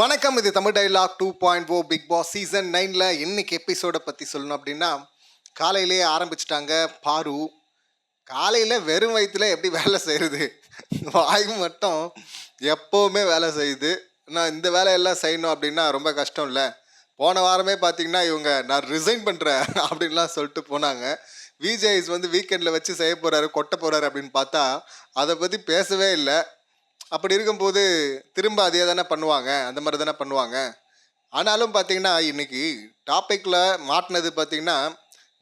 வணக்கம் இது Tamil dialogue two point o big boss season நைனில் இன்னைக்கு எபிசோடை பற்றி சொல்லணும் அப்படின்னா காலையிலேயே ஆரம்பிச்சிட்டாங்க பாரு. காலையில் வெறும் வயிற்றுல எப்படி வேலை செய்கிறது வாய் மட்டும் எப்போவுமே வேலை செய்யுது. நான் இந்த வேலையெல்லாம் செய்யணும் அப்படின்னா ரொம்ப கஷ்டம் இல்லை போன வாரமே பார்த்தீங்கன்னா இவங்க நான் ரிசைன் பண்ணுறேன் அப்படின்லாம் சொல்லிட்டு போனாங்க. விஜய்ஸ் வந்து வீக்கெண்டில் வச்சு செய்ய போகிறாரு கொட்ட போகிறாரு அப்படின்னு பார்த்தா அதை பற்றி பேசவே இல்லை. அப்படி இருக்கும்போது திரும்ப அதே தானே பண்ணுவாங்க அந்த மாதிரி தானே பண்ணுவாங்க. ஆனாலும் பார்த்தீங்கன்னா இன்னைக்கு டாப்பிக்கில் மாட்டினது பார்த்தீங்கன்னா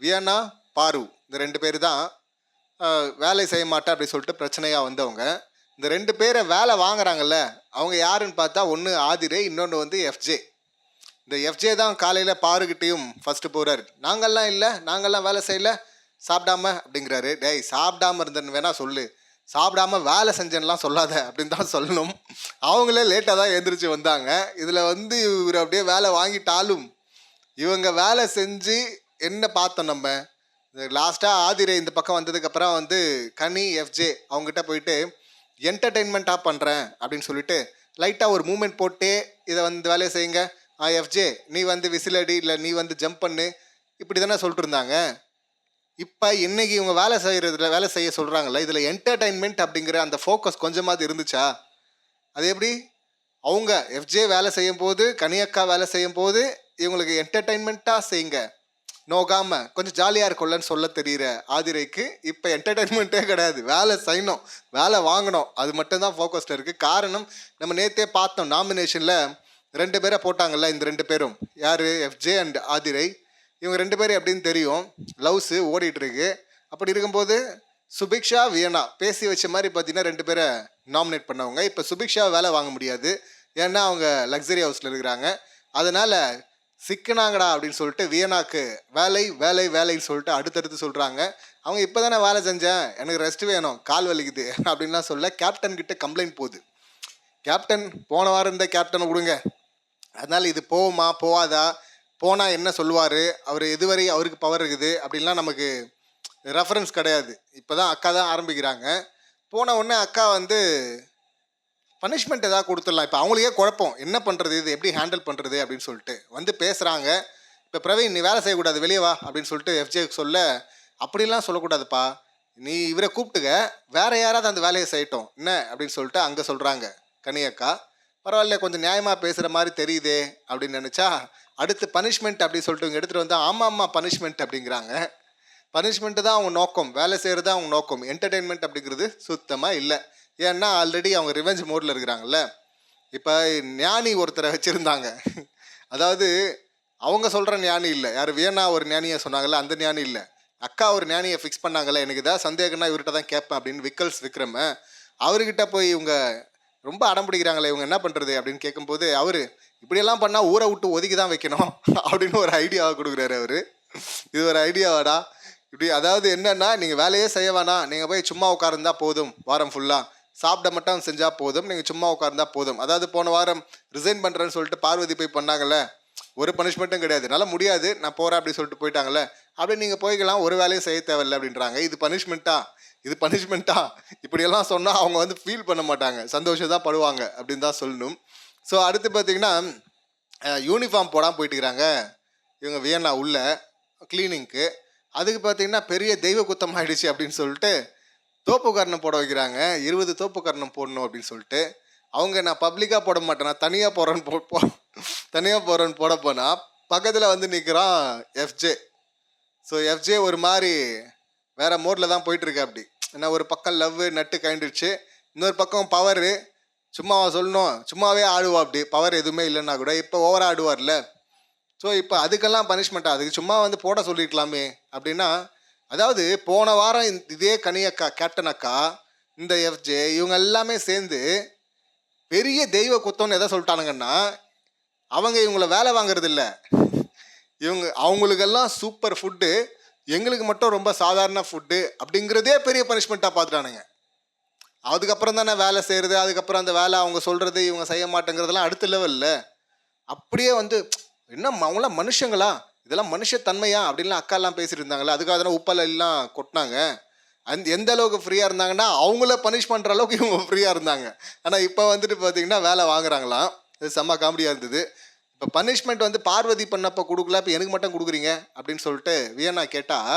வியன்னா பாரு இந்த ரெண்டு பேர் தான் வேலை செய்ய மாட்டேன் அப்படி சொல்லிட்டு பிரச்சனையாக வந்தவங்க. இந்த ரெண்டு பேரை வேலை வாங்குறாங்கல்ல அவங்க யாருன்னு பார்த்தா ஒன்று ஆதிரே இன்னொன்று வந்து எஃப்ஜே. இந்த எஃப்ஜே தான் காலையில் பாருக்கிட்டேயும் ஃபஸ்ட்டு போகிறாரு நாங்கள்லாம் இல்லை நாங்கள்லாம் வேலை செய்யல சாப்பிடாம அப்படிங்கிறாரு. டேய் சாப்பிடாம இருந்தேன்னு வேணால் சொல்லு. சாப்பிடாம வேலை செஞ்சேன்லாம் சொல்லாத அப்படின்னு தான் சொல்லணும். அவங்களே லேட்டாக தான் எழுந்திரிச்சு வந்தாங்க. இதில் வந்து இவர் அப்படியே வேலை வாங்கிட்டாலும் இவங்க வேலை செஞ்சு என்ன பார்த்தோம் நம்ம? லாஸ்ட்டாக ஆதிரை இந்த பக்கம் வந்ததுக்கப்புறம் வந்து கனி எஃப்ஜே அவங்ககிட்ட போயிட்டு என்டர்டெயின்மெண்ட்டாக பண்ணுறேன் அப்படின்னு சொல்லிட்டு லைட்டாக ஒரு மூமெண்ட் போட்டு இதை வந்து வேலையை செய்யுங்க. ஆ எஃப்ஜே நீ வந்து விசிலடி இல்லை நீ வந்து ஜம்ப் பண்ணு. இப்படி தானே சொல்லிட்டு இருந்தாங்க. இப்போ இன்னைக்கு இவங்க வேலை செய்கிறதுல வேலை செய்ய சொல்கிறாங்கல்ல இதில் என்டர்டைன்மெண்ட் அப்படிங்கிற அந்த ஃபோக்கஸ் கொஞ்சமாவது இருந்துச்சா? அது எப்படி? அவங்க எஃப்ஜே வேலை செய்யும் போது கனியக்கா வேலை செய்யும் போது இவங்களுக்கு என்டர்டைன்மெண்ட்டாக செய்யுங்க. நோகாமல் கொஞ்சம் ஜாலியாக இருக்கும்லன்னு சொல்ல தெரியுற ஆதிரைக்கு இப்போ என்டர்டைன்மெண்ட்டே கிடையாது. வேலை செய்யணும் வேலை வாங்கணும். அது மட்டும்தான் ஃபோக்கஸில் இருக்குது காரணம் நம்ம நேற்றே பார்த்தோம் நாமினேஷனில் ரெண்டு பேரை போட்டாங்கல்ல இந்த ரெண்டு பேரும். யார்? FJ and Aadhirai. இவங்க ரெண்டு பேரும் எப்படின்னு தெரியும். லவ்ஸு ஓடிட்டு இருக்கு அப்படி இருக்கும்போது சுபிக்ஷா வியனா பேசி வச்ச மாதிரி பார்த்தீங்கன்னா ரெண்டு பேரை நாமினேட் பண்ணவங்க. இப்போ சுபிக்ஷா வேலை வாங்க முடியாது. ஏன்னா அவங்க லக்ஸரி ஹவுஸில் இருக்கிறாங்க. அதனால் சிக்கினாங்கடா அப்படின்னு சொல்லிட்டு வியனாக்கு வேலை வேலை வேலைன்னு சொல்லிட்டு அடுத்தடுத்து சொல்கிறாங்க அவங்க இப்போ தானே வேலை செஞ்சேன். எனக்கு ரெஸ்ட் வேணும். கால் வலிக்குது அப்படின்லாம் சொல்ல கேப்டன் கிட்ட கம்ப்ளைண்ட் போகுது. கேப்டன் போன வாரம் இருந்த கேப்டனை விடுங்க. அதனால் இது போகுமா போவாதா போனால் என்ன சொல்லுவார்? அவர் எதுவரை அவருக்கு பவர் இருக்குது? அப்படின்லாம் நமக்கு ரெஃபரன்ஸ் கிடையாது. இப்போ தான் அக்கா தான் ஆரம்பிக்கிறாங்க. போன உடனே அக்கா வந்து பனிஷ்மெண்ட் எதாவது கொடுத்துடலாம். இப்போ அவங்களுக்கே குழப்பம். என்ன பண்ணுறது இது? எப்படி ஹேண்டில் பண்ணுறது அப்படின்னு சொல்லிட்டு. வந்து பேசுகிறாங்க இப்போ பிரவீன் நீ வேலை செய்யக்கூடாது. வெளியே வா. அப்படின்னு சொல்லிட்டு எஃப்ஜே சொல்ல அப்படிலாம் சொல்லக்கூடாதுப்பா. நீ இவரை கூப்பிட்டுக்க. வேற யாராவது அந்த வேலையை செய்யட்டும். என்ன? அப்படின்னு சொல்லிட்டு அங்கே சொல்கிறாங்க கனியக்கா பரவாயில்ல. கொஞ்சம் நியாயமாக பேசுகிற மாதிரி தெரியுதே. அப்படின்னு நினச்சா அடுத்து பனிஷ்மெண்ட் அப்படி சொல்லிட்டு இவங்க எடுத்துகிட்டு வந்தால் ஆமாம் ஆமாம் பனிஷ்மெண்ட் அப்படிங்கிறாங்க. பனிஷ்மெண்ட்டு தான் அவங்க நோக்கம். வேலை செய்கிறது தான் அவங்க நோக்கம். என்டர்டெயின்மெண்ட் அப்படிங்கிறது சுத்தமாக இல்லை. ஏன்னா ஆல்ரெடி அவங்க ரிவெஞ்ச் மோடில் இருக்கிறாங்கல்ல. இப்போ ஞானி ஒருத்தரை வச்சுருந்தாங்க. அதாவது அவங்க சொல்கிற ஞானி இல்லை. யார் வேணா ஒரு ஞானியை சொன்னாங்கல்ல அந்த ஞானி இல்லை. அக்கா ஒரு ஞானியை ஃபிக்ஸ் பண்ணாங்கல்ல எனக்கு ஏதாவது சந்தேகம்னா இவர்கிட்ட தான் கேட்பேன் அப்படின்னு விக்கல்ஸ் விக்ரம அவர்கிட்ட போய் இவங்க ரொம்ப அடம் பிடிக்கிறாங்களே இவங்க என்ன பண்ணுறது அப்படின்னு கேட்கும்போது அவர் இப்படியெல்லாம் பண்ணால் ஊரை விட்டு ஒதுக்கி தான் வைக்கணும் அப்படின்னு ஒரு ஐடியாவை கொடுக்குறாரு அவர். இது ஒரு ஐடியாவாடா இப்படி அதாவது என்னன்னா நீங்கள் வேலையே செய்ய வேணாம். நீங்கள் போய் சும்மா உட்காருந்தா போதும் வாரம் ஃபுல்லாக சாப்பிட மட்டும் செஞ்சால் போதும் நீங்கள் சும்மா உட்காருந்தா போதும். அதாவது போன வாரம் ரிசைன் பண்ணுறேன்னு சொல்லிட்டு பார்வதி போய் பண்ணாங்கல்ல? ஒரு பனிஷ்மெண்ட்டும் கிடையாது. என்னால் முடியாது நான் போகிறேன் அப்படி சொல்லிட்டு போயிட்டாங்கல்ல? அப்படி நீங்கள் போய்க்கலாம் ஒரு வேலையும் செய்ய தேவையில்லை அப்படின்றாங்க. இது பனிஷ்மெண்ட்டா இது பனிஷ்மெண்ட்டா இப்படியெல்லாம் சொன்னால் அவங்க வந்து ஃபீல் பண்ண மாட்டாங்க. சந்தோஷம் தான் படுவாங்க அப்படின்னு தான் சொல்லணும். ஸோ அடுத்து பார்த்தீங்கன்னா யூனிஃபார்ம் போடாமல் போயிட்டு இருக்கிறாங்க இவங்க வியன்னா உள்ள க்ளீனிங்க்கு அதுக்கு பார்த்தீங்கன்னா பெரிய தெய்வ குத்தம் ஆயிடுச்சு அப்படின்னு சொல்லிட்டு தோப்பு கர்ணம் போட வைக்கிறாங்க. இருபது தோப்பு கர்ணம் போடணும் அப்படின்னு சொல்லிட்டு. அவங்க நான் பப்ளிக்காக போட மாட்டேன்? நான் தனியாக போகிறேன்னு போ தனியாக போகிறேன்னு போட போனால் பக்கத்தில் வந்து நிற்கிறான் எஃப்ஜே ஸோ எஃப்ஜே ஒரு மாதிரி வேறு மோடில் தான் போயிட்டுருக்கு அப்படி. ஏன்னா ஒரு பக்கம் லவ் நட்டு கழிண்டுருச்சு. இன்னொரு பக்கம் பவரு சும்மாவா சொல்லணும். சும்மாவே ஆடுவா அப்படி. பவர் எதுவுமே இல்லைன்னா கூட இப்போ ஓவராக ஆடுவார்ல. ஸோ இப்போ அதுக்கெல்லாம் பனிஷ்மெண்ட்டாக அதுக்கு சும்மா வந்து போட சொல்லியிருக்கலாமே அப்படின்னா அதாவது போன வாரம் இதே கனி அக்கா கேப்டன் அக்கா இந்த எஃப்ஜே இவங்க எல்லாமே சேர்ந்து பெரிய தெய்வ குத்தம்னு எதை சொல்லிட்டானுங்கன்னா அவங்க இவங்கள வேலை வாங்குறது இல்லை. இவங்க அவங்களுக்கெல்லாம் சூப்பர் ஃபுட்டு எங்களுக்கு மட்டும் ரொம்ப சாதாரண ஃபுட்டு அப்படிங்கிறதே பெரிய பனிஷ்மெண்ட்டாக பார்த்துட்டானுங்க அதுக்கப்புறம் தானே வேலை செய்கிறது அதுக்கப்புறம் அந்த வேலை அவங்க சொல்கிறது இவங்க செய்ய மாட்டேங்கிறதெல்லாம் அடுத்த லெவலில் அப்படியே வந்து என்ன அவங்களாம் மனுஷங்களா? இதெல்லாம் மனுஷத்தன்மையா? அப்படின்லாம் அக்காலாம் பேசிட்டு இருந்தாங்களே அதுக்காக தானே எல்லாம் கொட்டினாங்க. அந்த எந்த அளவுக்கு ஃப்ரீயாக இருந்தாங்கன்னா அவங்கள பனிஷ் பண்ணுற அளவுக்கு இவங்க ஃப்ரீயாக இருந்தாங்க. ஆனால் இப்போ வந்துட்டு பார்த்தீங்கன்னா வேலை வாங்குறாங்களாம். இது செம்ம காமெடியாக இருந்தது. இப்போ பனிஷ்மெண்ட் வந்து பார்வதி பண்ணப்போ கொடுக்கல இப்போ எனக்கு மட்டும் கொடுக்குறீங்க அப்படின்னு சொல்லிட்டு வியன்னா கேட்டால்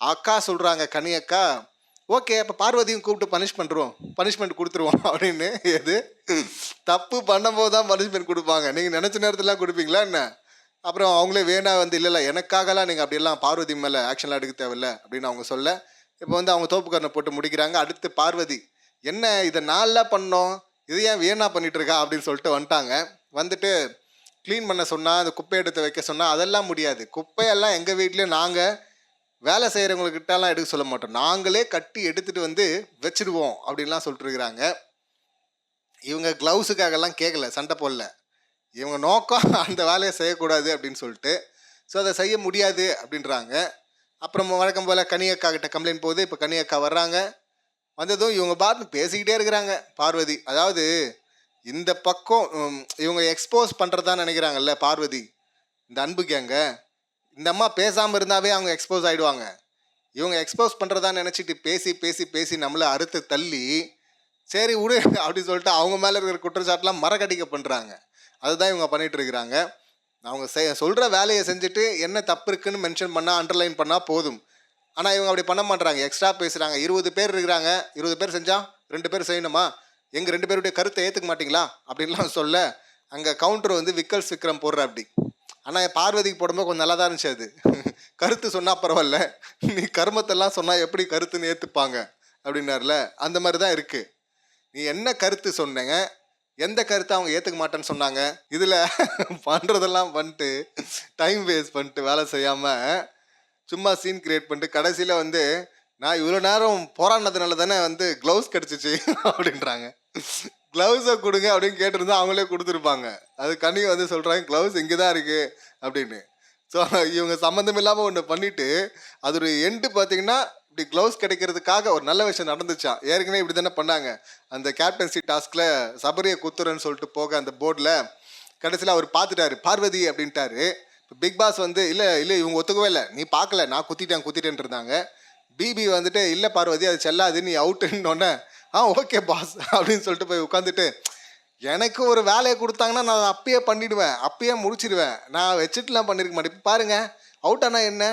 அக்கா சொல்கிறாங்க கனி அக்கா ஓகே அப்போ பார்வதியும் கூப்பிட்டு பனிஷ் பண்ணுறோம் பனிஷ்மெண்ட் கொடுத்துருவோம் அப்படின்னு. எது? தப்பு பண்ணும்போது தான் பனிஷ்மெண்ட் கொடுப்பாங்க. நீங்கள் நினச்ச நேரத்துலாம் கொடுப்பீங்களா என்ன? அப்புறம் அவங்களே வேணா வந்து இல்லை இல்லை எனக்காகலாம் நீங்கள் அப்படியெல்லாம் பார்வதி மேலே ஆக்ஷன்லாம் எடுக்க தேவையில்ல அப்படின்னு அவங்க சொல்ல இப்போ வந்து அவங்க தோப்புக்காரனை போட்டு முடிக்கிறாங்க. அடுத்து பார்வதி என்ன இதை நான்லாம் பண்ணோம்? இது ஏன் வீணா பண்ணிட்டு இருக்கா அப்படின்னு சொல்லிட்டு வந்துட்டாங்க. வந்துட்டு க்ளீன் பண்ண சொன்னால் அந்த குப்பை எடுத்து வைக்க சொன்னால் அதெல்லாம் முடியாது. குப்பையெல்லாம் எங்கள் வீட்லேயும் நாங்கள் வேலை செய்கிறவங்கக்கிட்டலாம் எடுக்க சொல்ல மாட்டோம். நாங்களே கட்டி எடுத்துகிட்டு வந்து வச்சிடுவோம் அப்படின்லாம் சொல்லிட்டு இருக்கிறாங்க இவங்க க்ளவுஸுக்காகலாம் கேட்கல சண்டை போடல. இவங்க நோக்கம் அந்த வேலையை செய்யக்கூடாது அப்படின்னு சொல்லிட்டு ஸோ அதை செய்ய முடியாது அப்படின்றாங்க. அப்புறம் வழக்கம் போல் கனியக்கா கிட்ட கம்ப்ளைண்ட் போகுது. இப்போ கனியக்கா வர்றாங்க. வந்ததும் இவங்க பார்த்து பேசிக்கிட்டே இருக்கிறாங்க பார்வதி. அதாவது இந்த பக்கம் இவங்க எக்ஸ்போஸ் பண்ணுறதா நினைக்கிறாங்கல்ல பார்வதி. இந்த அன்பு கேங்க இந்த அம்மா பேசாமல் இருந்தாவே அவங்க எக்ஸ்போஸ் ஆகிடுவாங்க இவங்க எக்ஸ்போஸ் பண்ணுறதா நினச்சிட்டு பேசி பேசி பேசி நம்மளை அறுத்து தள்ளி சரி விடு அப்படின்னு சொல்லிட்டு அவங்க மேலே இருக்கிற குற்றச்சாட்டுலாம் மரக்கடிக்க பண்ணுறாங்க அதுதான் இவங்க பண்ணிகிட்டு இருக்கிறாங்க. அவங்க செய் சொல்கிற வேலையை செஞ்சுட்டு என்ன தப்பு இருக்குன்னு மென்ஷன் பண்ணால் அண்டர்லைன் பண்ணால் போதும். ஆனால் இவங்க அப்படி பண்ண மாட்றாங்க. எக்ஸ்ட்ரா பேசுகிறாங்க இருபது பேர் இருக்கிறாங்க. இருபது பேர் செஞ்சால் ரெண்டு பேர் செய்யணுமா? எங்கள் ரெண்டு பேருடைய கருத்தை ஏற்றுக்க மாட்டிங்களா? அப்படின்லாம் சொல்ல அங்கே கவுண்டர் வந்து விக்கல்ஸ் விக்ரம் போடுற அப்படி ஆனால் பார்வதிக்கு போடும்போது கொஞ்சம் நல்லா தான் இருந்துச்சு அது. கருத்து சொன்னால் பரவாயில்ல. நீ கர்மத்தெல்லாம் சொன்னால் எப்படி கருத்துன்னு ஏற்றுப்பாங்க அப்படின்னார்ல. அந்த மாதிரி தான் இருக்குது நீ என்ன கருத்து சொன்னங்க? எந்த கருத்தை அவங்க ஏற்றுக்க மாட்டேன்னு சொன்னாங்க? இதில் பண்ணுறதெல்லாம் பண்ணிட்டு டைம் வேஸ்ட் பண்ணிட்டு வேலை செய்யாமல் சும்மா சீன் கிரியேட் பண்ணிட்டு கடைசியில் வந்து நான் இவ்வளோ நேரம் போராடினதுனால தானே வந்து க்ளவுஸ் கிடச்சிச்சு அப்படின்றாங்க. க்ளவுஸை கொடுங்க அப்படின்னு கேட்டிருந்தா அவங்களே கொடுத்துருப்பாங்க. அது கனி வந்து சொல்கிறாங்க க்ளவுஸ் இங்கே தான் இருக்குது அப்படின்னு. ஸோ இவங்க சம்மந்தம் இல்லாமல் ஒன்று பண்ணிவிட்டு அது ஒரு எண்டு பார்த்தீங்கன்னா இப்படி க்ளவுஸ் கிடைக்கிறதுக்காக ஒரு நல்ல விஷயம் நடந்துச்சான் ஏற்கனவே இப்படி தானே பண்ணாங்க. அந்த கேப்டன்சி டாஸ்கில் சபரியை குத்துறேன்னு சொல்லிட்டு போக அந்த போர்டில் கடைசியில் அவர் பார்த்துட்டாரு பார்வதி அப்படின்ட்டாரு. இப்போ பிக் பாஸ் வந்து இல்லை இல்லை இவங்க ஒத்துக்கவே இல்லை. நீ பார்க்கல நான் குத்திட்டேன் குத்திட்டேன் இருந்தாங்க. பிபி வந்துட்டு இல்லை பார்வதி அது செல்லாது நீ அவுட்டுன்னொன்னே ஆ ஓகே பாஸ் அப்படின்னு சொல்லிட்டு போய் உட்காந்துட்டு எனக்கு ஒரு வேலையை கொடுத்தாங்கன்னா நான் அதை அப்பயே பண்ணிடுவேன் அப்பயே முடிச்சிடுவேன். நான் வச்சுட்டுலாம் பண்ணியிருக்க மாட்டேன். இப்ப பாருங்க அவுட் ஆனால் என்ன?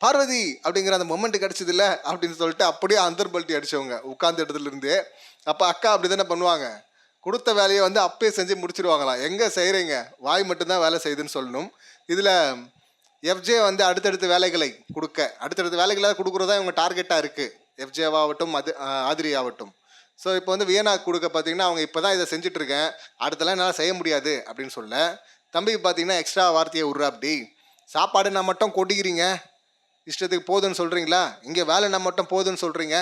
பார்வதி அப்படிங்கிற அந்த மொமெண்ட் கிடச்சது இல்லை அப்படின்னு சொல்லிட்டு அப்படியே அந்தர்பல்ட்டி அடித்தவங்க உட்கார்ந்த இடத்துலருந்தே அப்போ அக்கா அப்படி தானே பண்ணுவாங்க. கொடுத்த வேலையை வந்து அப்பயே செஞ்சு முடிச்சிருவாங்களாம் எங்கே செய்கிறீங்க வாய் மட்டும்தான் வேலை செய்யுதுன்னு சொல்லணும். இதில் எஃப்ஜே வந்து அடுத்தடுத்த வேலைகளை கொடுக்க. அடுத்தடுத்த வேலைகளை கொடுக்குறதா இவங்க டார்கெட்டாக இருக்குது எஃப்ஜேவாகட்டும் அது ஆதிரி ஆகட்டும் ஸோ இப்போ வந்து வியனா கொடுக்க பார்த்தீங்கன்னா அவங்க இப்போ தான் இதை செஞ்சுட்டு இருக்கேன் அடுத்தலாம் என்னால் செய்ய முடியாது அப்படின்னு சொல்ல. தம்பிக்கு பார்த்தீங்கன்னா எக்ஸ்ட்ரா வார்த்தையை விட்றா அப்படி. சாப்பாடு நான் மட்டும் கொட்டிக்கிறீங்க. இஷ்டத்துக்கு போதுன்னு சொல்கிறீங்களா இங்கே வேலை நான் மட்டும் போதுன்னு சொல்கிறீங்க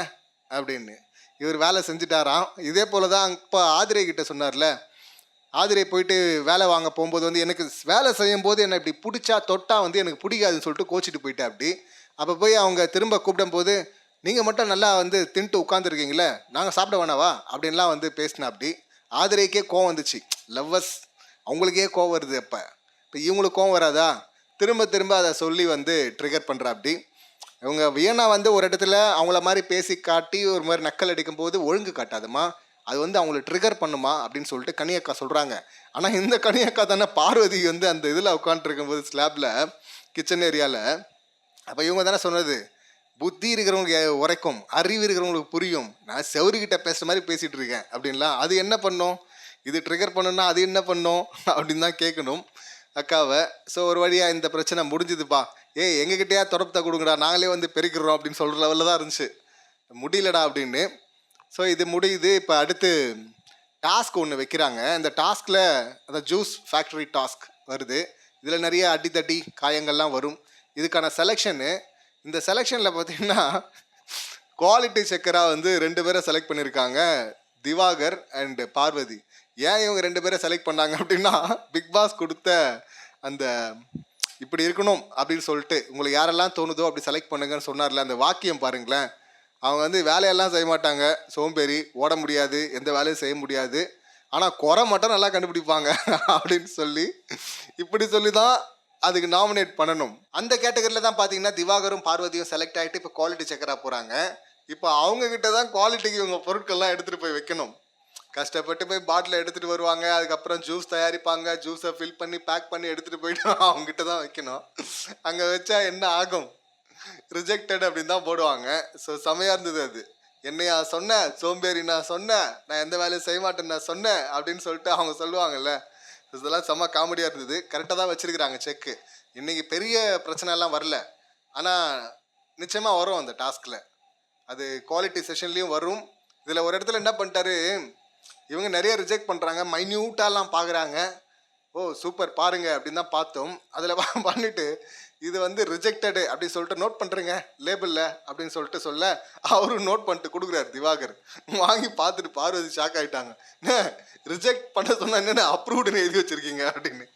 அப்படின்னு. இவர் வேலை செஞ்சுட்டாராம். இதே போல தான் இப்போ ஆதிரை கிட்ட சொன்னார்ல. ஆதிரை போயிட்டு வேலை வாங்க போகும்போது வந்து எனக்கு வேலை செய்யும் போது என்னை இப்படி பிடிச்சா தொட்டா வந்து எனக்கு பிடிக்காதுன்னு சொல்லிட்டு கோச்சிட்டு போயிட்டேன் அப்படி. அப்போ போய் அவங்க திரும்ப கூப்பிடும்போது நீங்கள் மட்டும் நல்லா வந்து தின்ட்டு உட்காந்துருக்கீங்களே நாங்கள் சாப்பிட வேணாவா? அப்படின்லாம் வந்து பேசினா அப்படி ஆதிரைக்கே கோவம் வந்துச்சு. லவ்வர்ஸ் அவங்களுக்கே கோவம் வருது அப்போ. இப்போ இவங்களுக்கு கோவம் வராதா? திரும்ப திரும்ப அதை சொல்லி வந்து ட்ரிகர் பண்ணுறா அப்படி. இவங்க வியனா வந்து ஒரு இடத்துல அவங்கள மாதிரி பேசி காட்டி ஒரு மாதிரி நக்கல் அடிக்கும்போது ஒழுங்கு காட்டாதுமா? அது வந்து அவங்கள ட்ரிகர் பண்ணுமா? அப்படின்னு சொல்லிட்டு கனியக்கா சொல்கிறாங்க ஆனால் இந்த கனியக்கா தானே பார்வதி வந்து அந்த இதில் உட்காந்துருக்கும்போது ஸ்லாப்பில் கிச்சன் ஏரியாவில் அப்போ இவங்க தானே சொன்னது புத்தி இருக்கிறவங்களுக்கு உரைக்கும் அறிவு இருக்கிறவங்களுக்கு புரியும். நான் செவருக்கிட்ட பேசுகிற மாதிரி பேசிகிட்டு இருக்கேன். அப்படின்லாம் அது என்ன பண்ணும்? இது ட்ரிகர் பண்ணுன்னா அது என்ன பண்ணும்? அப்படின்னு தான் கேட்கணும் அக்காவை. ஸோ ஒரு வழியாக இந்த பிரச்சனை முடிஞ்சுதுப்பா. ஏய் எங்ககிட்டயா தொடப்பத்தை கொடுங்கடா. நாங்களே வந்து பெருக்கிறோம் அப்படின்னு சொல்கிற லெவலில் தான் இருந்துச்சு. முடியலடா அப்படின்னு. ஸோ இது முடியுது. இப்போ அடுத்து டாஸ்க் ஒன்று வைக்கிறாங்க. இந்த டாஸ்கில் அந்த ஜூஸ் ஃபேக்ட்ரி டாஸ்க் வருது. இதில் நிறைய அடித்தடி காயங்கள்லாம் வரும். இதுக்கான செலெக்ஷனு இந்த செலெக்ஷனில் பார்த்தீங்கன்னா குவாலிட்டி செக்கராக வந்து ரெண்டு பேரை செலக்ட் பண்ணியிருக்காங்க திவாகர் அண்டு பார்வதி. ஏன் இவங்க ரெண்டு பேரை செலக்ட் பண்ணாங்க அப்படின்னா பிக் பாஸ் கொடுத்த அந்த இப்படி இருக்கணும் அப்படின்னு சொல்லிட்டு உங்களுக்கு யாரெல்லாம் தோணுதோ அப்படி செலக்ட் பண்ணுங்கன்னு சொன்னார்ல அந்த வாக்கியம் பாருங்களேன். அவங்க வந்து வேலையெல்லாம் செய்ய மாட்டாங்க. சோம்பேறி ஓட முடியாது எந்த வேலையும் செய்ய முடியாது. ஆனால் குறை மட்டும் நல்லா கண்டுபிடிப்பாங்க அப்படின்னு சொல்லி இப்படி சொல்லி தான் அதுக்கு நாமினேட் பண்ணணும். அந்த கேட்டகரியில் தான் பார்த்தீங்கன்னா திவாகரும் பார்வதியும் செலக்ட் ஆகிட்டு இப்போ குவாலிட்டி செக்கராக போகிறாங்க இப்போ அவங்கக்கிட்ட தான் குவாலிட்டிக்கு இவங்க பொருட்கள்லாம் எடுத்துகிட்டு போய் வைக்கணும். கஷ்டப்பட்டு போய் பாட்டில் எடுத்துகிட்டு வருவாங்க. அதுக்கப்புறம் ஜூஸ் தயாரிப்பாங்க. ஜூஸை ஃபில் பண்ணி பேக் பண்ணி எடுத்துகிட்டு போயிட்டு அவங்ககிட்ட தான் வைக்கணும். அங்கே வச்சா என்ன ஆகும்? ரிஜெக்டட் அப்படின்னு தான் போடுவாங்க. ஸோ செமையாக இருந்தது அது. என்னையா சொன்னேன் சோம்பேறி நான் சொன்னேன் நான் எந்த வேலையும் செய்ய மாட்டேன் நான் சொன்னேன் அப்படின்னு சொல்லிட்டு அவங்க சொல்லுவாங்கல்ல இதெல்லாம் செம்ம காமெடியாக இருந்தது. கரெக்டாக தான் வச்சுருக்கிறாங்க செக்கு இன்றைக்கி பெரிய பிரச்சனைலாம் வரல. ஆனால் நிச்சயமாக வரும் அந்த டாஸ்கில் அது குவாலிட்டி செஷன்லேயும் வரும். இதில் ஒரு இடத்துல என்ன பண்ணிட்டாரு? இவங்க நிறைய ரிஜெக்ட் பண்ணுறாங்க மைன்யூட்டாலாம் பார்க்குறாங்க ஓ சூப்பர் பாருங்க அப்படின்னு தான் பார்த்தோம். அதில் பண்ணிட்டு இது வந்து ரிஜெக்டடு அப்படின்னு சொல்லிட்டு நோட் பண்ணுறேங்க லேபிளில் அப்படின்னு சொல்லிட்டு சொல்ல அவரும் நோட் பண்ணிட்டு கொடுக்குறாரு திவாகர். வாங்கி பார்த்துட்டு பார்வதி ஷாக் ஆகிட்டாங்க ரிஜெக்ட் பண்ண சொன்னா என்னென்ன அப்ரூவ்டுன்னு எழுதி வச்சுருக்கீங்க அப்படின்னு.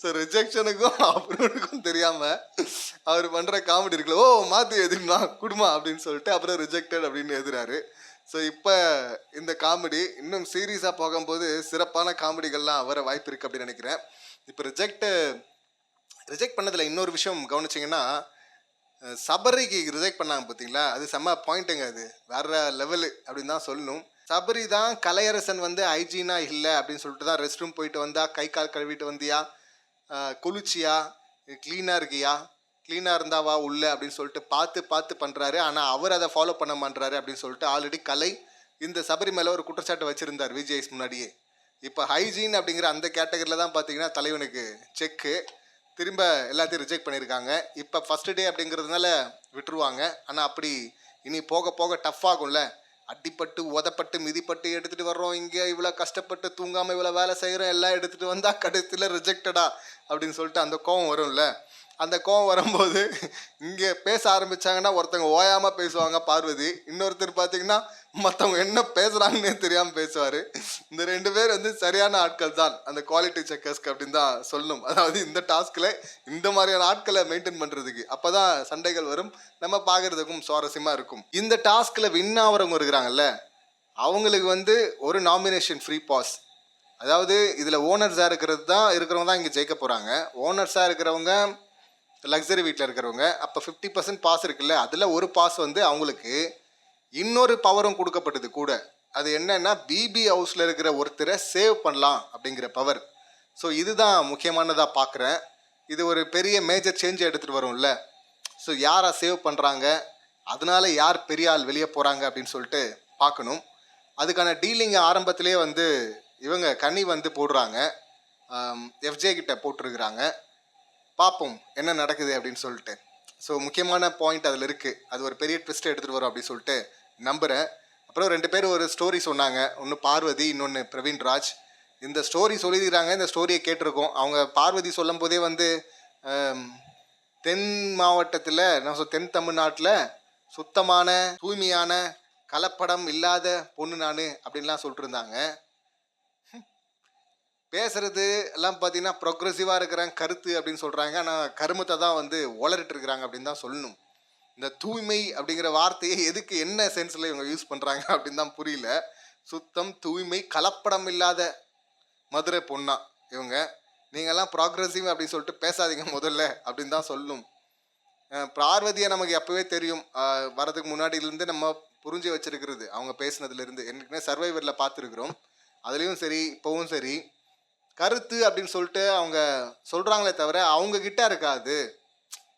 ஸோ ரிஜெக்ஷனுக்கும் அப்ரூவ்டுக்கும் தெரியாமல் அவர் பண்ணுற காமெடி இருக்குல்ல ஓ மாற்றி எதுனா குடுமா அப்படின்னு சொல்லிட்டு அப்புறம் ரிஜெக்டட் அப்படின்னு எழுதுறாரு. ஸோ இப்போ இந்த காமெடி இன்னும் சீரியஸாக போகும்போது சிறப்பான காமெடிகள்லாம் வர வாய்ப்பு இருக்குது அப்படின்னு நினைக்கிறேன். இப்போ ரிஜெக்ட் ரிஜெக்ட் பண்ணதில் இன்னொரு விஷயம் கவனிச்சிங்கன்னா சபரிக்கு ரிஜெக்ட் பண்ணாங்க பார்த்தீங்களா அது செம்ம பாயிண்ட்டுங்க அது. வேற லெவலு அப்படின்னு தான் சொல்லணும். சபரி தான் கலையரசன் வந்து ஹைஜீனா இல்லை அப்படின்னு சொல்லிட்டு தான் ரெஸ்ட் ரூம் போயிட்டு வந்தா கை கால் கழுவிட்டு வந்தியா? குளிச்சியா? க்ளீனாக இருக்கியா? க்ளீனாக இருந்தாவா உள்ள அப்படின்னு சொல்லிட்டு பார்த்து பார்த்து பண்ணுறாரு ஆனால் அவர் அதை ஃபாலோ பண்ண மாட்டாரு அப்படின்னு சொல்லிட்டு ஆல்ரெடி கலை இந்த சபரி மேலே ஒரு குற்றச்சாட்டு வச்சுருந்தார் விஜய்ஸ் முன்னாடியே. இப்போ ஹைஜீன் அப்படிங்கிற அந்த கேட்டகரியில் தான் பார்த்தீங்கன்னா தலைவனுக்கு செக்கு திரும்ப எல்லாத்தையும் ரிஜெக்ட் பண்ணியிருக்காங்க. இப்போ ஃபஸ்ட்டு டே அப்படிங்கிறதுனால விட்டுருவாங்க. ஆனால் அப்படி இனி போக போக டஃப் ஆகும்ல. அடிப்பட்டு உதப்பட்டு மிதிப்பட்டு எடுத்துகிட்டு வர்றோம். இங்கே இவ்வளோ கஷ்டப்பட்டு தூங்காமல் இவ்வளோ வேலை செய்கிறோம் எல்லாம் எடுத்துகிட்டு வந்தால் கடைசியில் ரிஜெக்டடா அப்படின்னு சொல்லிட்டு அந்த கோவம் வரும்ல. அந்த கோவம் வரும்போது இங்கே பேச ஆரம்பித்தாங்கன்னா ஒருத்தவங்க ஓயாமல் பேசுவாங்க பார்வதி. இன்னொருத்தர் பார்த்தீங்கன்னா மற்றவங்க என்ன பேசுகிறாங்கன்னே தெரியாமல் பேசுவார். இந்த ரெண்டு பேர் வந்து சரியான ஆட்கள் தான். அந்த குவாலிட்டி செக்கர்ஸ்க்கு அப்படின்னு தான் சொல்லணும். அதாவது இந்த டாஸ்கில் இந்த மாதிரியான ஆட்களை மெயின்டைன் பண்ணுறதுக்கு அப்போ தான் சண்டைகள் வரும். நம்ம பார்க்குறதுக்கும் சுவாரஸ்யமாக இருக்கும். இந்த டாஸ்கில் வின் ஆகிறவங்க இருக்கிறாங்கல்ல அவங்களுக்கு வந்து ஒரு நாமினேஷன் ஃப்ரீ பாஸ் அதாவது இதில் ஓனர்ஸாக இருக்கிறது தான் இருக்கிறவங்க தான் இங்கே ஜெயிக்க போகிறாங்க ஓனர்ஸாக இருக்கிறவங்க லக்ஸரி வீட்டில் இருக்கிறவங்க அப்போ ஃபிஃப்டி பர்சன்ட் பாஸ் இருக்குல்ல அதில் ஒரு பாஸ் வந்து அவங்களுக்கு இன்னொரு பவரும் கொடுக்கப்பட்டது கூட. அது என்னன்னா பிபி ஹவுஸில் இருக்கிற ஒருத்தரை சேவ் பண்ணலாம் அப்படிங்கிற பவர் ஸோ இதுதான் முக்கியமானதாக பார்க்குறேன் இது ஒரு பெரிய மேஜர் சேஞ்ச் எடுத்துகிட்டு வரும்ல. ஸோ யாரை சேவ் பண்ணுறாங்க அதனால யார் பெரிய ஆள் வெளியே போகிறாங்க அப்படின்னு சொல்லிட்டு பார்க்கணும் அதுக்கான டீலிங் ஆரம்பத்திலே வந்து இவங்க கனி வந்து போடுறாங்க. எஃப்ஜே கிட்ட போட்டிருக்கிறாங்க. பார்ப்போம் என்ன நடக்குது அப்படின்னு சொல்லிட்டு. ஸோ முக்கியமான பாயிண்ட் அதில் இருக்குது அது ஒரு பெரிய ட்விஸ்ட்டை எடுத்துகிட்டு வரும் அப்படின்னு சொல்லிட்டு நம்புகிறேன் அப்புறம் ரெண்டு பேர் ஒரு ஸ்டோரி சொன்னாங்க. ஒன்று பார்வதி இன்னொன்று பிரவீன் ராஜ் இந்த ஸ்டோரி சொல்லியிருக்கிறாங்க இந்த ஸ்டோரியை கேட்டிருக்கோம். அவங்க பார்வதி சொல்லும் போதே வந்து தென் மாவட்டத்தில் நான் சொல் தென் தமிழ்நாட்டில் சுத்தமான தூய்மையான கலப்படம் இல்லாத பொண்ணு நான் அப்படின்லாம் சொல்லிட்டு இருந்தாங்க. பேசுறது எல்லாம் பார்த்தீங்கன்னா ப்ரொக்ரெசிவாக இருக்கிறாங்க கருத்து அப்படின்னு சொல்கிறாங்க ஆனால் கருமத்தை தான் வந்து உளறிட்டு இருக்கிறாங்க அப்படின்னு தான் சொல்லணும். இந்த தூய்மை அப்படிங்கிற வார்த்தையை எதுக்கு என்ன சென்ஸில் இவங்க யூஸ் பண்ணுறாங்க அப்படின்னு தான் புரியல. சுத்தம் தூய்மை கலப்படம் இல்லாத மதுரை பொண்ணா இவங்க. நீங்கள்லாம் ப்ராக்ரஸிவ் அப்படின்னு சொல்லிட்டு பேசாதீங்க முதல்ல அப்படின்னு தான் சொல்லணும். பார்வதியை நமக்கு எப்போவே தெரியும். வரதுக்கு முன்னாடியிலேருந்து நம்ம புரிஞ்சு வச்சிருக்கிறது. அவங்க பேசுனதுலேருந்து என்னைக்குமே சர்வைவரில் பார்த்துருக்குறோம். அதுலேயும் சரி இப்போவும் சரி. கருத்து அப்படின்னு சொல்லிட்டு அவங்க சொல்கிறாங்களே தவிர அவங்க கிட்ட இருக்காது.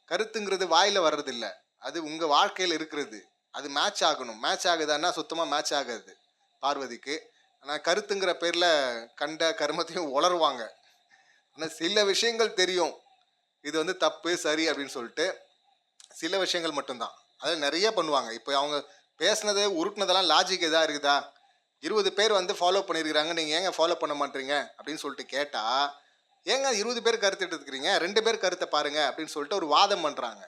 கருத்துங்கிறது வாயில் வர்றதில்ல. அது உங்கள் வாழ்க்கையில் இருக்கிறது. அது மேட்ச் ஆகணும். மேட்ச் ஆகுதான்னா சுத்தமாக மேட்ச் ஆகாது பார்வதிக்கு. ஆனால் கருத்துங்கிற பேரில் கண்ட கருமத்தையும் உளருவாங்க. ஆனால் சில விஷயங்கள் தெரியும். இது வந்து தப்பு சரி அப்படின்னு சொல்லிட்டு சில விஷயங்கள் மட்டும்தான். அதில் நிறைய பண்ணுவாங்க. இப்போ அவங்க பேசுனதே உருட்டுனதெல்லாம் லாஜிக் எதாக இருக்குதா? இருபது பேர் வந்து ஃபாலோ பண்ணியிருக்கிறாங்க நீங்கள் ஏங்க ஃபாலோ பண்ண மாட்டீங்க? அப்படின்னு சொல்லிட்டு கேட்டால் ஏங்க இருபது பேர் கருத்து எடுத்துக்கிறீங்க? ரெண்டு பேர் கருத்தை பாருங்கள் அப்படின்னு சொல்லிட்டு ஒரு வாதம் பண்ணுறாங்க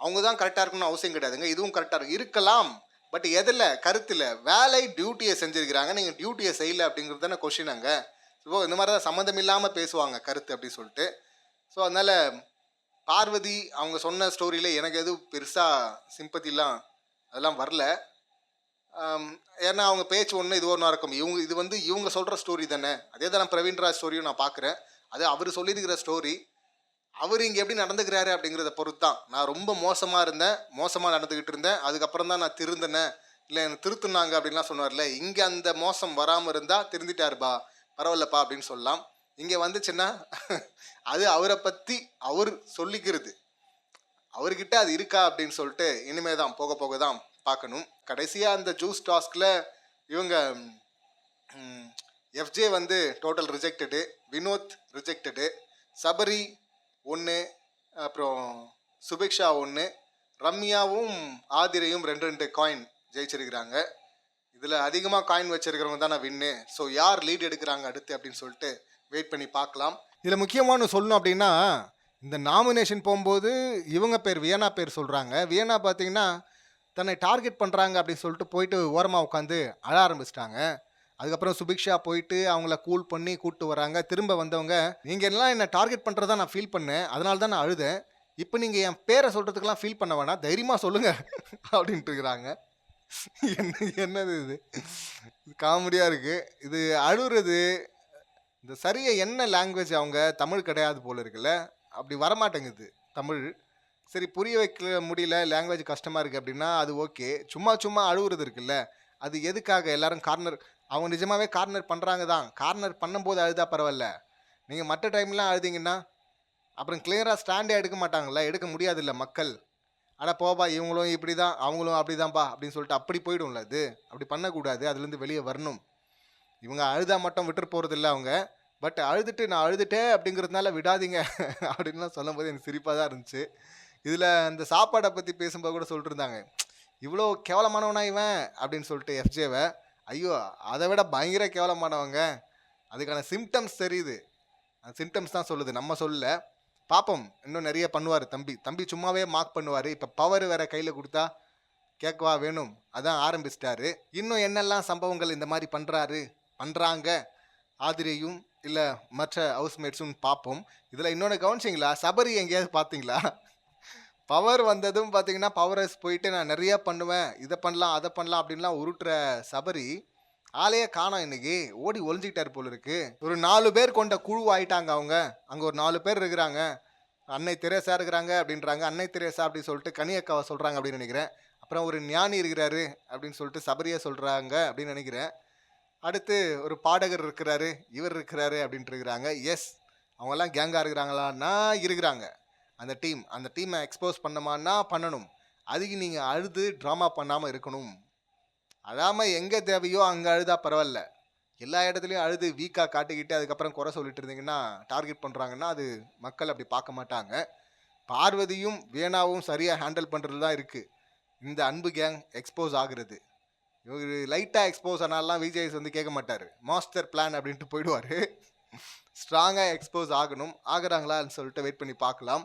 அவங்க தான் கரெக்டாக இருக்கணும்னு அவசியம் கிடையாதுங்க. இதுவும் கரெக்டாக இருக்கும் இருக்கலாம். பட் எதில்? கருத்தில். வேலை டியூட்டியை செஞ்சுருக்கிறாங்க. நீங்கள் டியூட்டியை செய்யலை அப்படிங்கிறது தானே கொஷின் அங்கே. ஸோ இந்த மாதிரி தான் சம்மந்தம் இல்லாமல் பேசுவாங்க கருத்து அப்படின்னு சொல்லிட்டு. ஸோ அதனால் பார்வதி அவங்க சொன்ன ஸ்டோரியில் எனக்கு எதுவும் பெருசாக சிம்பத்திலாம் அதெல்லாம் வரல. ஏன்னா அவங்க பேச்சு ஒன்று இது ஒன்றா இருக்கும். இவங்க இது வந்து இவங்க சொல்கிற ஸ்டோரி தானே. அதே தான் பிரவீன்ராஜ் ஸ்டோரியும் நான் பார்க்குறேன். அது அவர் சொல்லியிருக்கிற ஸ்டோரி அவர் இங்கே எப்படி நடந்துக்கிறாரு அப்படிங்கிறத பொறுத்து தான் நான் ரொம்ப மோசமாக இருந்தேன். மோசமாக நடந்துக்கிட்டு இருந்தேன். அதுக்கப்புறம் தான் நான் திருந்தினேன். இல்லை எனக்கு திருத்துனாங்க அப்படின்லாம் சொன்னார்ல. இங்கே அந்த மோசம் வராமல் இருந்தால் திருந்திட்டாருப்பா பரவாயில்லப்பா அப்படின்னு சொல்லலாம். இங்கே வந்துச்சுன்னா அது அவரை பற்றி அவர் சொல்லிக்கிறது. அவர்கிட்ட அது இருக்கா அப்படின்னு சொல்லிட்டு இனிமே தான் போக போக தான் பார்க்கணும். கடைசியாக அந்த ஜூஸ் டாஸ்கில் இவங்க எஃப்ஜே வந்து total rejected Vinoth rejected Sabari ஒன்று அப்புறம் சுபிக்ஷா ஒன்று ரம்யாவும் ஆதிரையும் ரெண்டு ரெண்டு காயின் ஜெயிச்சிருக்கிறாங்க. இதில் அதிகமாக காயின் வச்சிருக்கிறவங்க தான் நான் வின்னு ஸோ யார் லீட் எடுக்கிறாங்க அடுத்து அப்படின்னு சொல்லிட்டு வெயிட் பண்ணி பார்க்கலாம். இதில் முக்கியமான சொல்லணும் அப்படின்னா இந்த நாமினேஷன் போகும்போது இவங்க பேர் வியனா பேர் சொல்கிறாங்க வியனா பார்த்தீங்கன்னா தன்னை டார்கெட் பண்ணுறாங்க அப்படின்னு சொல்லிட்டு போயிட்டு ஓரமாக உட்காந்து அழ ஆரம்பிச்சிட்டாங்க. அதுக்கப்புறம் சுபிக்ஷா போயிட்டு அவங்கள கூல் பண்ணி கூப்பிட்டு வராங்க திரும்ப வந்தவங்க நீங்கள் எல்லாம் என்னை டார்கெட் பண்ணுறதா நான் ஃபீல் பண்ணேன். அதனால தான் நான் அழுதேன். இப்போ நீங்கள் என் பேரை சொல்கிறதுக்கெல்லாம் ஃபீல் பண்ண வேணாம். தைரியமாக சொல்லுங்கள் அப்படின்ட்டு இருக்கிறாங்க. என்ன என்னது இது? காமெடியாக இருக்குது இது அழுகுறது இந்த சரியாக என்ன லாங்குவேஜ் அவங்க? தமிழ் கிடையாது போல இருக்குல்ல. அப்படி வரமாட்டேங்குது தமிழ். சரி புரிய வைக்க முடியல லாங்குவேஜ் கஷ்டமாக இருக்குது அப்படின்னா அது ஓகே சும்மா சும்மா அழுகுறது இருக்குல்ல. அது எதுக்காக? எல்லாரும் கார்னர் அவங்க நிஜமாவே கார்னர் பண்ணுறாங்க தான். கார்னர் பண்ணும்போது அழுதா பரவாயில்ல. நீங்கள் மற்ற டைம்லாம் அழுதிங்கன்னா அப்புறம் கிளியராக ஸ்டாண்டே எடுக்க மாட்டாங்களா எடுக்க முடியாதுல்ல மக்கள். ஆனால் போப்பா இவங்களும் இப்படி தான் அவங்களும் அப்படி தான்ப்பா அப்படின்னு சொல்லிட்டு அப்படி போயிடும்ல அது. அப்படி பண்ணக்கூடாது. அதுலேருந்து வெளியே வரணும். இவங்க அழுதா மட்டும் விட்டுட்டு போகிறதில்ல அவங்க. பட் அழுதுட்டு நான் அழுதுட்டேன் அப்படிங்கிறதுனால விடாதீங்க. அப்படின்லாம் சொல்லும்போது எனக்கு சிரிப்பாக தான் இருந்துச்சு. இதில் அந்த சாப்பாடை பற்றி பேசும்போது கூட சொல்லிட்டு இருந்தாங்க இவ்வளோ கேவலமானவனா இவன்? அப்படின்னு சொல்லிட்டு எஃப்ஜேவை ஐயோ அதை விட பயங்கர கேவலமானவங்க. அதுக்கான சிம்டம்ஸ் தெரியுது. அந்த சிம்டம்ஸ் தான் சொல்லுது. நம்ம சொல்லல. பார்ப்போம் இன்னும் நிறைய பண்ணுவார் தம்பி. தம்பி சும்மாவே மார்க் பண்ணுவார். இப்போ பவர் வேற கையில் கொடுத்தா கேட்கவா வேணும். அதான் ஆரம்பிச்சிட்டாரு. இன்னும் என்னெல்லாம் சம்பவங்கள் இந்த மாதிரி பண்ணுறாரு பண்ணுறாங்க ஆதிரியும் இல்லை மற்ற ஹவுஸ்மேட்ஸும் பார்ப்போம் இதில் இன்னொன்று கவனிச்சிங்களா? சபரி எங்கேயாவது பார்த்தீங்களா பவர் வந்ததும் பார்த்தீங்கன்னா பவரஸ் போயிட்டு நான் நிறையா பண்ணுவேன். இதை பண்ணலாம் அதை பண்ணலாம் அப்படின்லாம் உருட்டுற சபரி ஆளையே காணோம் இன்னைக்கு. ஓடி ஒளிஞ்சிக்கிட்டாரு போல இருக்கு. ஒரு நாலு பேர் கொண்ட குழு ஆயிட்டாங்க அவங்க. அங்கே ஒரு நாலு பேர் இருக்கிறாங்க. அன்னை தெரேசா இருக்கிறாங்க அப்படின்றாங்க. அன்னை தெரேசா அப்படின்னு சொல்லிட்டு கனியக்காவை சொல்கிறாங்க அப்படின்னு நினைக்கிறேன். அப்புறம் ஒரு ஞானி இருக்கிறாரு அப்படின்னு சொல்லிட்டு சபரியை சொல்கிறாங்க அப்படின்னு நினைக்கிறேன். அடுத்து ஒரு பாடகர் இருக்கிறாரு. இவர் இருக்கிறாரு அப்படின்ட்டு இருக்கிறாங்க. எஸ் அவங்கெல்லாம் கேங்காக இருக்கிறாங்களான்னா இருக்கிறாங்க. அந்த டீம் அந்த டீமை எக்ஸ்போஸ் பண்ணமான்னா பண்ணணும். அதுக்கு நீங்கள் அழுது ட்ராமா பண்ணாமல் இருக்கணும். அழாமல் எங்கே தேவையோ அங்கே அழுதா பரவாயில்ல. எல்லா இடத்துலையும் அழுது வீக்காக காட்டிக்கிட்டு அதுக்கப்புறம் குறை சொல்லிட்டு இருந்தீங்கன்னா டார்கெட் பண்ணுறாங்கன்னா அது மக்கள் அப்படி பார்க்க மாட்டாங்க. பார்வதியும் வேணாவும் சரியாக ஹேண்டில் பண்ணுறது தான் இருக்குது இந்த அன்பு கேங் எக்ஸ்போஸ் ஆகுறது. இவர் லைட்டாக எக்ஸ்போஸ் ஆனாலாம் விஜய்ஸ் வந்து கேட்க மாட்டார். மாஸ்டர் பிளான் அப்படின்ட்டு போயிடுவார். ஸ்ட்ராங்காக எக்ஸ்போஸ் ஆகணும். ஆகுறாங்களான்னு சொல்லிட்டு வெயிட் பண்ணி பார்க்கலாம்.